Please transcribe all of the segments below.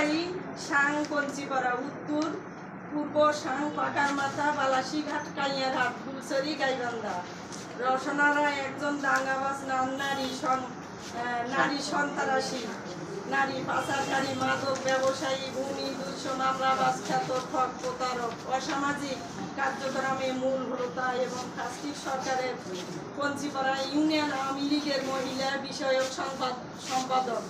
ব্যবসায়ী সাং কঞ্চিপাড়া উত্তর, পূর্ব সাং পাকার মাথা বালাসীঘাট কাইয়ারহাট ফুলসরি গাইবান্ধা। রসনারা একজন দাঙ্গাবাজ, নাম নারী নারী সন্ত্রাসী। নারী, পাচারকারী, মাদক ব্যবসায়ী, ভূমি ঠক প্রতারক, অসামাজিক কার্যক্রমে মূল এবং সরকারের ইউনিয়ন আওয়ামী লীগের মহিলা বিষয়ক সম্পাদক।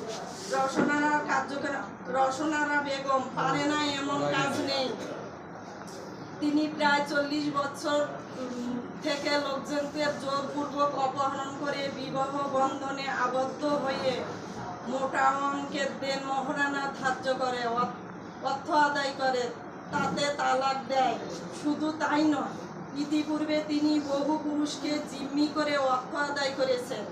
রসনারা কার্যক্রম, রসনারা বেগম পারে না এমন কাজ নেই। তিনি প্রায় চল্লিশ বছর থেকে লোকজনদের জোরপূর্বক অপহরণ করে বিবাহ বন্ধনে আবদ্ধ হয়ে মোটা অঙ্কের দেন মহারানা ধার্য করে অর্থ আদায় করে, তাতে তালাক দেয়। শুধু তাই নয়, ইতিপূর্বে তিনি বহু পুরুষকে জিম্মি করে অর্থ আদায় করেছেন।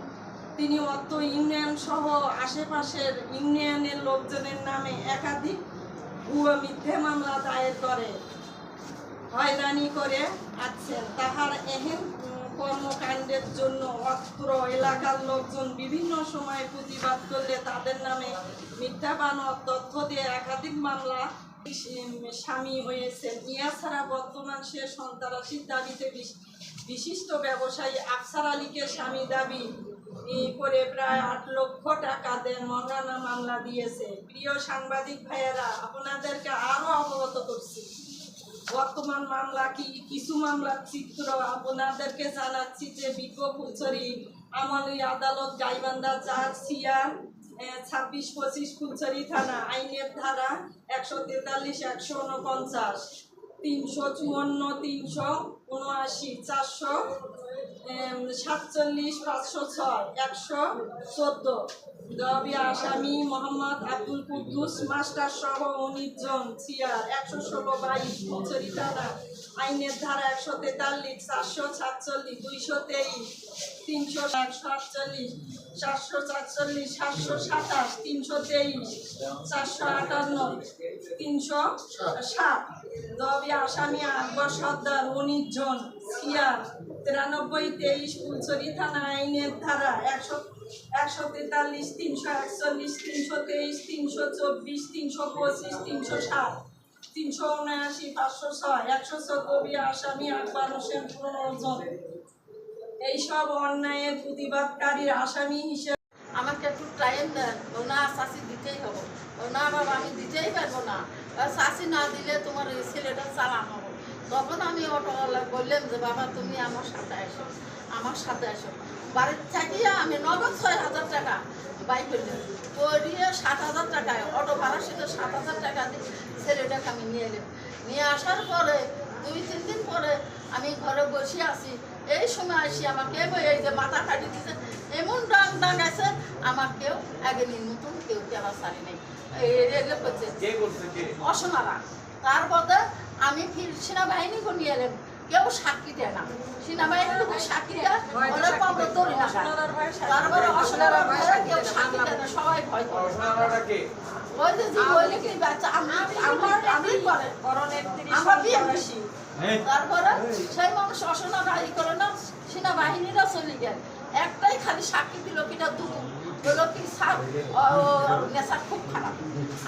তিনি অর্থ ইউনিয়ন সহ আশেপাশের ইউনিয়নের লোকজনের নামে একাধিক ভুয়ো মিথ্যে মামলা দায়ের করে। হয়রানি করে আছেন। তাহার এহেন কর্মকাণ্ডের জন্য অত্র এলাকার লোকজন বিভিন্ন সময়ে প্রতিবাদ করলে তাদের নামে মিথ্যা বানোয়ার তথ্য দিয়ে একাধিক মামলা স্বামী হয়েছেন ইয়া ছাড়া বর্তমান সে সন্ত্রাসীর দাবিতে বিশ- বিশিষ্ট ব্যবসায়ী আফসার আলীকে স্বামী দাবি করে প্রায় আট লক্ষ টাকা দেন মহারানা মামলা দিয়েছে। প্রিয় সাংবাদিক ভাইয়েরা, আপনাদেরকে আরও অবগত করছি। বর্তমান মামলা কি? কিছু মামলার চিত্র আপনাদেরকে জানাচ্ছি যে বিজ্ঞপুচরি আমলি আদালত গাইবান্ধা চার সিয়ার ছাব্বিশ পঁচিশ ফুলছড়ি থানা আইনের ধারা একশো তেতাল্লিশ, একশো উনপঞ্চাশ। তিনশো চুয়ান্ন, তিনশো উনআশি, চারশো সাতচল্লিশ, পাঁচশো ছয়, একশো চোদ্দ। দবি আসামি মোহাম্মদ আব্দুল কুদ্দুস মাস্টার সহ উনিশ জন একশো ষোলো বাইশ থানা আইনের ধারা একশো তেতাল্লিশ, চারশো সাতচল্লিশ, দুইশো তেইশ, তিনশো আটচল্লিশ চারশো চারচল্লিশ সাতশো সাতাশ তিনশো তেইশ চারশো আটান্ন তিনশো সাত দবি আসামি আকবর সর্দার উনিশ জন সিয়ার তিরানব্বই তেইশ ফুলছড়ি থানা আইনের ধারা একশো একশো তেতাল্লিশ তিনশো একচল্লিশ তিনশো তেইশ তিনশো চব্বিশ তিনশো পঁচিশ তিনশো সাত তিনশো উনআশি পাঁচশো ছয় একশো চব্বই আসামি আকবর হোসেন পনেরো এইসব অন্যায়ের প্রতিবাদকারীর আসামি হিসেবে আমাকে একটু টাইম দেন। না শাসি দিতেই হবে। না বাবা, আমি দিতেই পারব না। শাসি না দিলে তোমার ছেলেটা চালান হব। তখন আমি অটোওয়ালা বললাম যে, বাবা, তুমি আমার সাথে আসো আমার সাথে আসো বাড়ির থাকিয়ে আমি নগদ ছয় হাজার টাকা বাই করলাম। করিয়ে সাত হাজার টাকায়, অটো ভাড়া শুধু সাত হাজার টাকা দিয়ে ছেলেটাকে আমি নিয়ে এলাম। নিয়ে আসার পরে, দুই, তিন দিন পরে আমি ঘরে বসে আছি। এই সময় আসি আমাকে এই যে মাথা কাটি দিছে এমন ডাং ডাং আছে আমার কেউ আগে নতুন কেউ কেনা সারি নেই। অসমারা। তার পথে আমি ফির সেনাবাহিনী নিয়ে এলাম। কেউ সাক্ষী দেয় না। সেনাবাহিনী যদি সাক্ষী দেয় ওরা পাবো দৌড়ি না। তারপরে অসমারা ভয়ে কেউ সাক্ষী দেয় না সবাই ভয় করে। ওই যে যে ওই লিখি বাচ্চা আমি আমার আমি করে। আমরা বিয়ে করছি তারপরে সেই মানুষ অসনা রাজি করে না সেনাবাহিনীরা চলে গেল একটাই খালি সাক্ষী দিল কিটা দু বলল কি স্যার নেশা খুব খারাপ।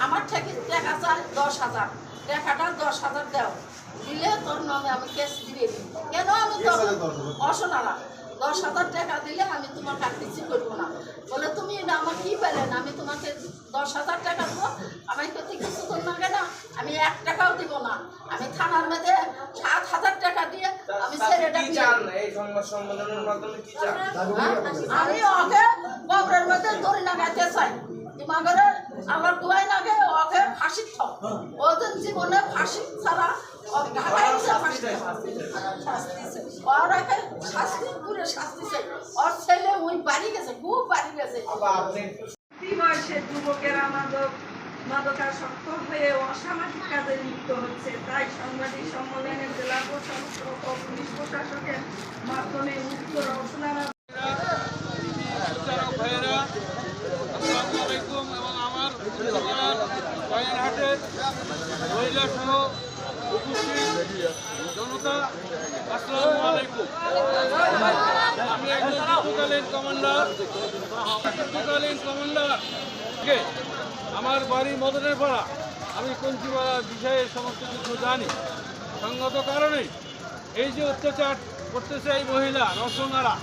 আমার থেকে টাকা চায় দশ হাজার। টাকাটা দশ হাজার দাও। দিলে তোর নামে আমি কেস দিয়ে দিই কেন আমি তো অসনারা দশ হাজার। টাকা দিলে আমি তোমার কাছে কিছু করব না। বলে তুমি এটা আমার কি পেলেন আমি তোমাকে দশ হাজার টাকা দেবো। আমি করতে কিছু করব না কেন? আমি এক টাকাও দিব না। আমি থানার মধ্যে সাত হাজার টাকা দিয়ে আমি ছেলেটা? আমি ওকে কবরের মধ্যে দড়ি লাগাইতে চাই। তোমাদের আমার দুয়াই লাগে ওকে ফাঁসি ওদের জীবনে ফাঁসি ছাড়া ঢাকায় ফাঁসি খাও। ওরাকে শাস্তি করে শাস্তি ওর ছেলে ওই বাড়ি গেছে খুব বাড়ি গেছে। মাদকাসক্ত হয়ে অসামাজিক কাজে লিপ্ত হচ্ছে। তাই সাংবাদিক সম্মেলনে জেলা প্রশাসক ও পুলিশ প্রশাসকের মাধ্যমে উক্ত রচনারা বিচারক ভাইয়েরা আসসালামু আলাইকুম এবং আমার জেলার মহিলা আলাইকুম আমি কমান্ডার যুদ্ধকালীন কমান্ডার কে আমার বাড়ি মদনের পাড়া আমি কঞ্চিপাড়ার বিষয়ে সমস্ত কিছু জানি সঙ্গত কারণে এই যে অত্যাচার করতেছে এই মহিলা রসনারা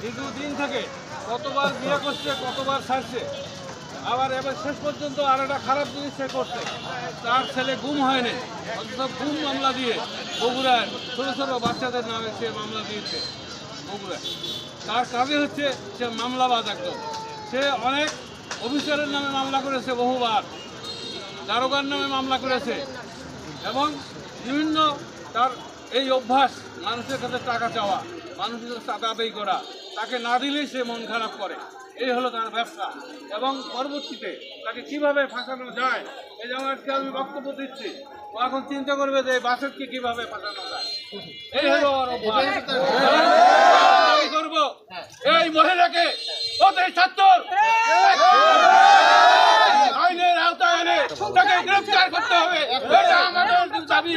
দীর্ঘদিন থেকে কতবার বিয়ে করছে, কতবার ছাড়ছে আবার এবার শেষ পর্যন্ত আর একটা খারাপ জিনিস সে করছে। তার ছেলে গুম হয়নি, অথচ গুম মামলা দিয়ে বগুড়ায় ছোটো ছোটো বাচ্চাদের নামে সে মামলা দিয়েছে, বগুড়ায়। তার কাজে হচ্ছে সে মামলাবাজ একদম। সে অনেক অফিসারের নামে মামলা করেছে বহুবার, দারোগার নামে মামলা করেছে এবং বিভিন্ন তার এই অভ্যাস, মানুষের কাছে টাকা চাওয়া, মানুষের কাছে টাকা আদায় করা, তাকে না দিলেই সে মন খারাপ করে। এই হলো তার ব্যবসা। এবং পরবর্তীতে তাকে কীভাবে ফাঁসানো যায়, এই যেমন আজকে আমি বক্তব্য দিচ্ছি, ও এখন চিন্তা করবে যে এই বাসককে কীভাবে ফাঁসানো যায়। এই হলো করব এই মহিলাকে সত্তর আইনের আওতায় এনে তাকে গ্রেফতার করতে হবে। এটা আমাদের দাবি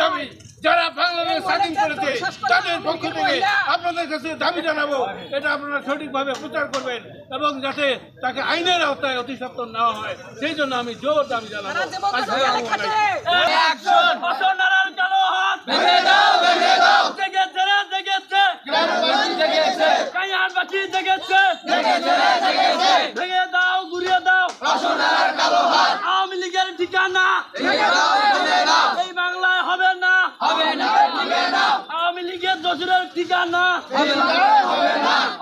দাবি। যারা বাংলাদেশ স্বাধীন করেছে তাদের পক্ষ থেকে আপনাদের কাছে দাবি জানাব এটা আপনারা সঠিকভাবে প্রচার করবেন এবং যাতে তাকে আইনের আওতায় অতি সত্তর নেওয়া হয়। সেই জন্য আমি জোর দাবি জানাব। জেগেছে জেগেছে কাইয়ার বাকি জেগেছে ভেঙে দাও ঘুরিয়ে দাও আওয়ামী লীগের ঠিকানা এই বাংলায় হবে না আওয়ামী লীগের দোষরের ঠিকানা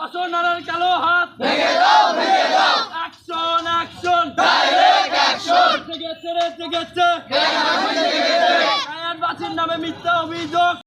অসনারার কালো হাত। অ্যাকশন অ্যাকশন রে জেগেছে কায়ার বাসির নামে মিথ্যা অভিযোগ।